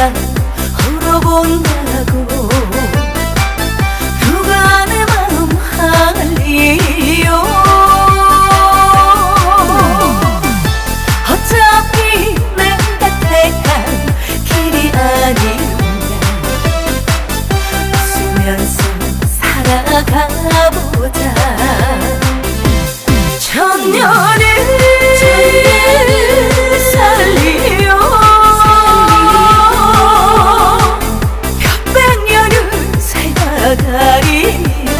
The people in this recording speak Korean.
잠깐 흘러본다고. 누가 내 마음 알리요? 어차피 내가 택한 길이 아니란다 웃으면서 살아가보 me.